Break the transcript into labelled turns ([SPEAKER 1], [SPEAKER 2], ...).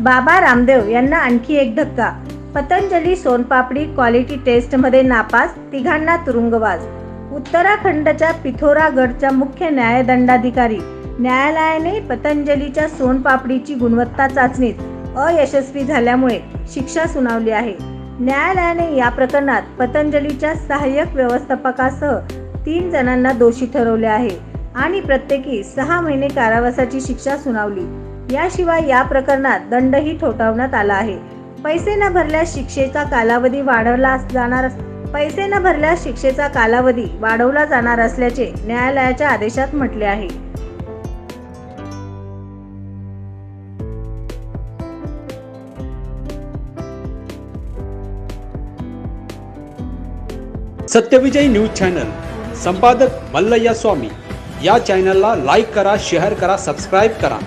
[SPEAKER 1] बाबा रामदेव यांना आणखी एक धक्का. पतंजली सोनपापडी क्वालिटी टेस्टमध्ये नापास तिघांना तुरुंगवास. उत्तराखंडच्या पिथोरागडच्या मुख्य न्यायदंडाधिकारी. न्यायालयाने पतंजलीच्या सोनपापडीची गुणवत्ता चाचणीत अयशस्वी झाल्यामुळे शिक्षा सुनावली आहे. न्यायालयाने या प्रकरणात पतंजलीच्या सहाय्यक व्यवस्थापकासह तीन जणांना दोषी ठरवले आहे आणि प्रत्येकी सहा महिने कारावासाची शिक्षा सुनावली. याशिवाय या प्रकरणात दंडही ठोठावण्यात आला आहे. पैसे न भरल्यास शिक्षेचा कालावधी वाढवला जाणार पैसे न भरल्यास शिक्षेचा कालावधी वाढवला जाणार असल्याचे न्यायालयाच्या आदेशात म्हटले आहे.
[SPEAKER 2] सत्यविजय न्यूज चॅनल संपादक मल्लय्या स्वामी. या चॅनलला लाईक करा शेअर करा सबस्क्राईब करा.